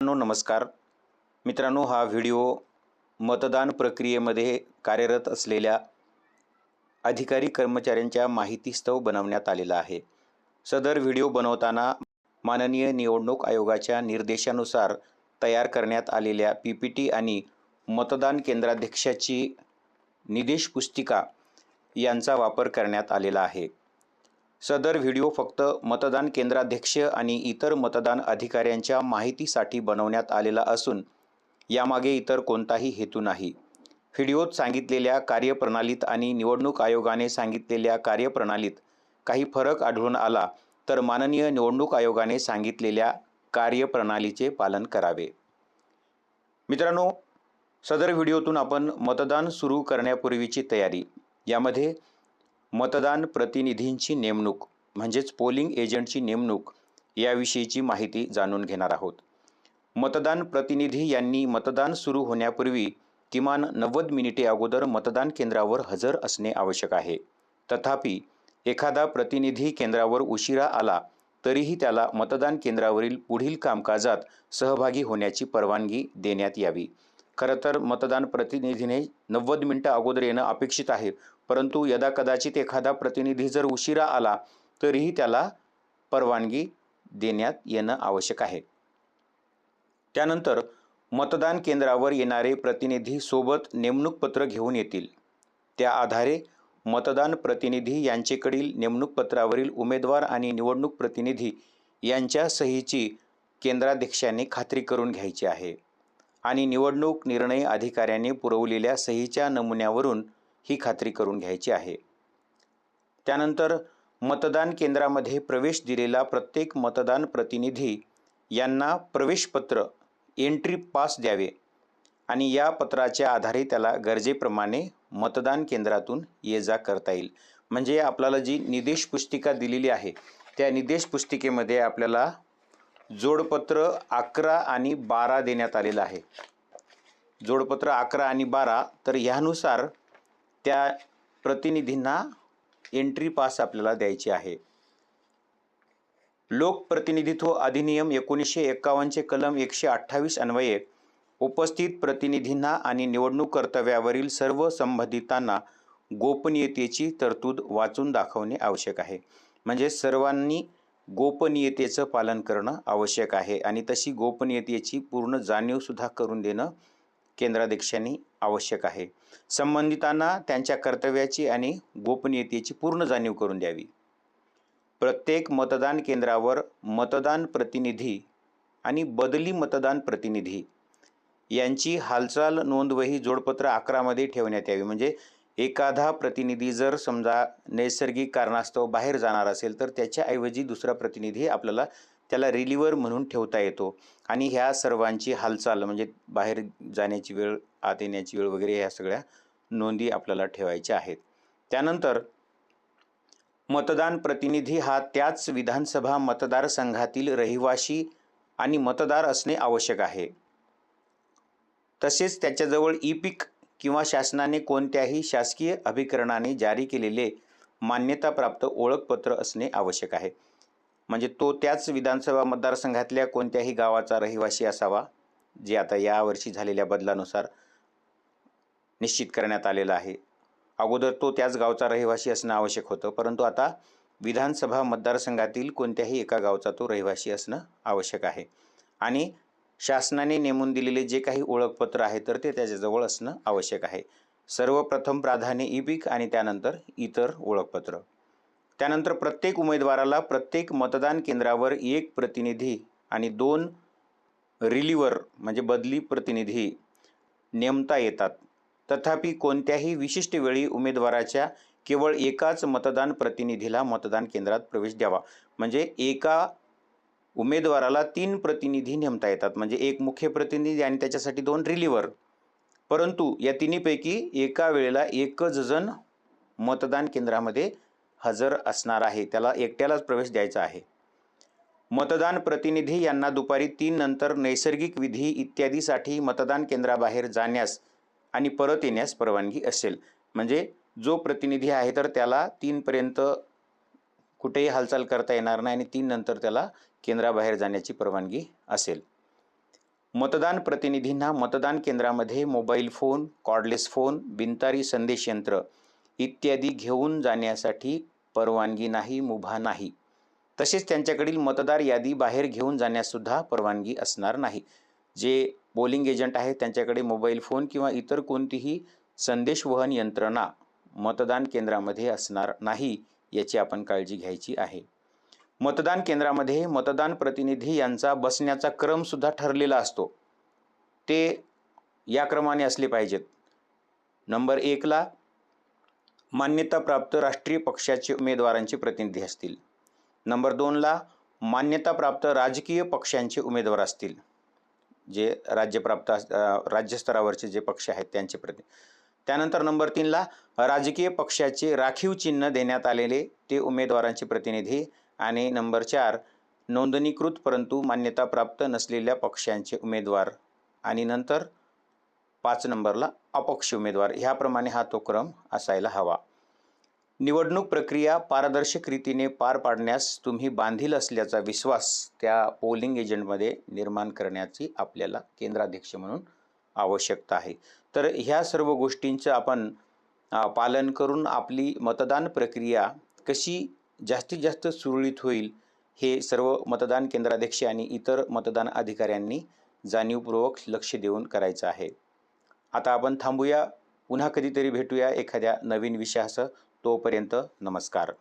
मित्रांनो नमस्कार. मित्रांनो हा व्हिडिओ मतदान प्रक्रियेमध्ये कार्यरत असलेल्या अधिकारी कर्मचाऱ्यांच्या माहितीस्तव बनवण्यात आलेला आहे. सदर व्हिडिओ बनवताना माननीय निवडणूक आयोगाच्या निर्देशानुसार तयार करण्यात आलेल्या पी पी टी आणि मतदान केंद्राध्यक्षाची निदेश पुस्तिका यांचा वापर करण्यात आलेला आहे. सदर व्हिडिओ फक्त मतदान केंद्राध्यक्ष आणि इतर मतदान अधिकाऱ्यांच्या माहितीसाठी बनवण्यात आलेला असून यामागे इतर कोणताही हेतू नाही. व्हिडिओत सांगितलेल्या कार्यप्रणालीत आणि निवडणूक आयोगाने सांगितलेल्या कार्यप्रणालीत काही फरक आढळून आला तर माननीय निवडणूक आयोगाने सांगितलेल्या कार्यप्रणालीचे पालन करावे. मित्रांनो सदर व्हिडिओतून आपण मतदान सुरू करण्यापूर्वीची तयारी. यामध्ये मतदान प्रतिनिधींची नेमणूक म्हणजेच पोलिंग एजंटची नेमणूक याविषयीची माहिती जाणून घेणार आहोत. मतदान प्रतिनिधी यांनी मतदान सुरू होण्यापूर्वी किमान नव्वद मिनिटे अगोदर मतदान केंद्रावर हजर असणे आवश्यक आहे. तथापि एखादा प्रतिनिधी केंद्रावर उशिरा आला तरीही त्याला मतदान केंद्रावरील पुढील कामकाजात सहभागी होण्याची परवानगी देण्यात यावी. खरं तर मतदान प्रतिनिधीने नव्वद मिनटं अगोदर येणं अपेक्षित आहे. परंतु यदा कदाचित एखादा प्रतिनिधी जर उशिरा आला तरीही त्याला परवानगी देण्यात येणं आवश्यक आहे. त्यानंतर मतदान केंद्रावर येणारे प्रतिनिधी सोबत नेमणूक पत्र घेऊन येतील. त्या आधारे मतदान प्रतिनिधी यांचेकडील नेमणूक पत्रावरील उमेदवार आणि निवडणूक प्रतिनिधी यांच्या सहीची केंद्राध्यक्षाने खात्री करून घ्यायची आहे. आणि निवडणूक निर्णय अधिकाऱ्याने पुरवलेल्या सहीच्या नमुन्यावरून ही खात्री करून घ्यायची आहे. त्यानंतर मतदान केंद्रामध्ये प्रवेश दिलेला प्रत्येक मतदान प्रतिनिधी यांना प्रवेशपत्र एंट्री पास द्यावे आणि या पत्राच्या आधारे त्याला गरजेप्रमाणे मतदान केंद्रातून ये जा करता येईल. म्हणजे आपल्याला जी निदेश पुस्तिका दिलेली आहे त्या निदेश पुस्तिकेमध्ये आपल्याला जोडपत्र अकरा आणि बारा देण्यात आलेलं आहे. जोडपत्र अकरा आणि बारा तर ह्यानुसार त्या प्रतिनिधींना एंट्री पास आपल्याला द्यायची आहे. लोकप्रतिनिधित्व अधिनियम एकोणीसशे एक्कावन्नचे कलम एकशे अठ्ठावीस अन्वये उपस्थित प्रतिनिधींना आणि निवडणूक कर्तव्यावरील सर्व संबंधितांना गोपनीयतेची तरतूद वाचून दाखवणे आवश्यक आहे. म्हणजे सर्वांनी गोपनीयतेचं पालन करणं आवश्यक आहे आणि तशी गोपनीयतेची पूर्ण जाणीवसुद्धा करून देणं केंद्राध्यक्षांनी आवश्यक आहे. संबंधितांना त्यांच्या कर्तव्याची आणि गोपनीयतेची पूर्ण जाणीव करून द्यावी. प्रत्येक मतदान केंद्रावर मतदान प्रतिनिधी आणि बदली मतदान प्रतिनिधी यांची हालचाल नोंदवही जोडपत्र अकरामध्ये ठेवण्यात यावी. म्हणजे एखादा प्रतिनिधी जर समजा नैसर्गिक कारणास्तव बाहेर जाणार असेल तर त्याच्याऐवजी दुसरा प्रतिनिधी आपल्याला त्याला रिलिव्हर म्हणून ठेवता येतो. आणि ह्या सर्वांची हालचाल म्हणजे बाहेर जाण्याची वेळ आत येण्याची वेळ वगैरे ह्या सगळ्या नोंदी आपल्याला ठेवायच्या आहेत. त्यानंतर मतदान प्रतिनिधी हा त्याच विधानसभा मतदारसंघातील रहिवाशी आणि मतदार असणे आवश्यक आहे. तसेच त्याच्याजवळ ई पिक किंवा शासनाने कोणत्याही शासकीय अभिकरणाने जारी केलेले मान्यताप्राप्त ओळखपत्र असणे आवश्यक आहे. म्हणजे तो त्याच विधानसभा मतदारसंघातल्या कोणत्याही गावाचा रहिवासी असावा जे आता यावर्षी झालेल्या बदलानुसार निश्चित करण्यात आलेला आहे. अगोदर तो त्याच गावचा रहिवासी असणं आवश्यक होतं परंतु आता विधानसभा मतदारसंघातील कोणत्याही एका गावचा तो रहिवासी असणं आवश्यक आहे. आणि शासनाने नेमून दिलेले जे काही ओळखपत्र आहे तर ते त्याच्याजवळ असणं आवश्यक आहे. सर्वप्रथम प्राधान्य ई आणि त्यानंतर इतर ओळखपत्र. त्यानंतर प्रत्येक उमेदवाराला प्रत्येक मतदान केंद्रावर एक प्रतिनिधी आणि दोन रिलिव्हर म्हणजे बदली प्रतिनिधी नेमता येतात. तथापि कोणत्याही विशिष्ट वेळी उमेदवाराच्या केवळ एकाच मतदान प्रतिनिधीला मतदान केंद्रात प्रवेश द्यावा. म्हणजे एका उमेदवाराला तीन प्रतिनिधी नेमता येतात. म्हणजे एक मुख्य प्रतिनिधी आणि त्याच्यासाठी दोन रिलिव्हर परंतु या तिन्हीपैकी एका वेळेला एकच जण मतदान केंद्रामध्ये हजर असणार आहे. त्याला एकट्यालाच प्रवेश द्यायचा आहे. मतदान प्रतिनिधी यांना दुपारी तीन नंतर नैसर्गिक विधी इत्यादीसाठी मतदान केंद्राबाहेर जाण्यास आणि परत येण्यास परवानगी असेल. म्हणजे जो प्रतिनिधी आहे तर त्याला तीनपर्यंत कुठेही हालचाल करता येणार नाही आणि तीन नंतर त्याला केंद्राबाहेर जाण्याची परवानगी असेल. मतदान प्रतिनिधींना मतदान केंद्रामध्ये मोबाईल फोन कॉर्डलेस फोन बिनतारी संदेश यंत्र इत्यादी घेऊन जाण्यासाठी परवानगी नाही मुभा नाही. तसेच त्यांच्याकडील मतदार यादी बाहेर घेऊन जाण्याससुद्धा परवानगी असणार नाही. जे पोलिंग एजंट आहेत त्यांच्याकडे मोबाईल फोन किंवा इतर कोणतीही संदेशवहन यंत्रणा मतदान केंद्रामध्ये असणार नाही. याची आपण काळजी घ्यायची आहे. मतदान केंद्रामध्ये मतदान प्रतिनिधी यांचा बसण्याचा क्रमसुद्धा ठरलेला असतो. ते या क्रमाने असले पाहिजेत. नंबर एकला मान्यताप्राप्त राष्ट्रीय पक्षाचे उमेदवारांचे प्रतिनिधी असतील. नंबर दोनला मान्यताप्राप्त राजकीय पक्षांचे उमेदवार असतील. जे राज्यप्राप्त अस- राज्यस्तरावरचे जे पक्ष आहेत त्यांचे प्रति त्यानंतर नंबर तीनला राजकीय पक्षाचे राखीव चिन्ह देण्यात आलेले ते उमेदवारांचे प्रतिनिधी आणि नंबर चार नोंदणीकृत परंतु मान्यताप्राप्त नसलेल्या पक्षांचे उमेदवार. आणि नंतर पाच नंबरला अपक्ष उमेदवार. ह्याप्रमाणे हा तो क्रम असायला हवा. निवडणूक प्रक्रिया पारदर्शक रीतीने पार पाडण्यास तुम्ही बांधील असल्याचा विश्वास त्या पोलिंग एजंटमध्ये निर्माण करण्याची आपल्याला केंद्राध्यक्ष म्हणून आवश्यकता आहे. तर ह्या सर्व गोष्टींचं आपण पालन करून आपली मतदान प्रक्रिया कशी जास्तीत जास्त सुरळीत होईल हे सर्व मतदान केंद्राध्यक्ष आणि इतर मतदान अधिकाऱ्यांनी जाणीवपूर्वक लक्ष देऊन करायचं आहे. आता आपण थांबूया पुन्हा कधीतरी भेटूया एखाद्या नवीन विषयासह. तोपर्यंत नमस्कार.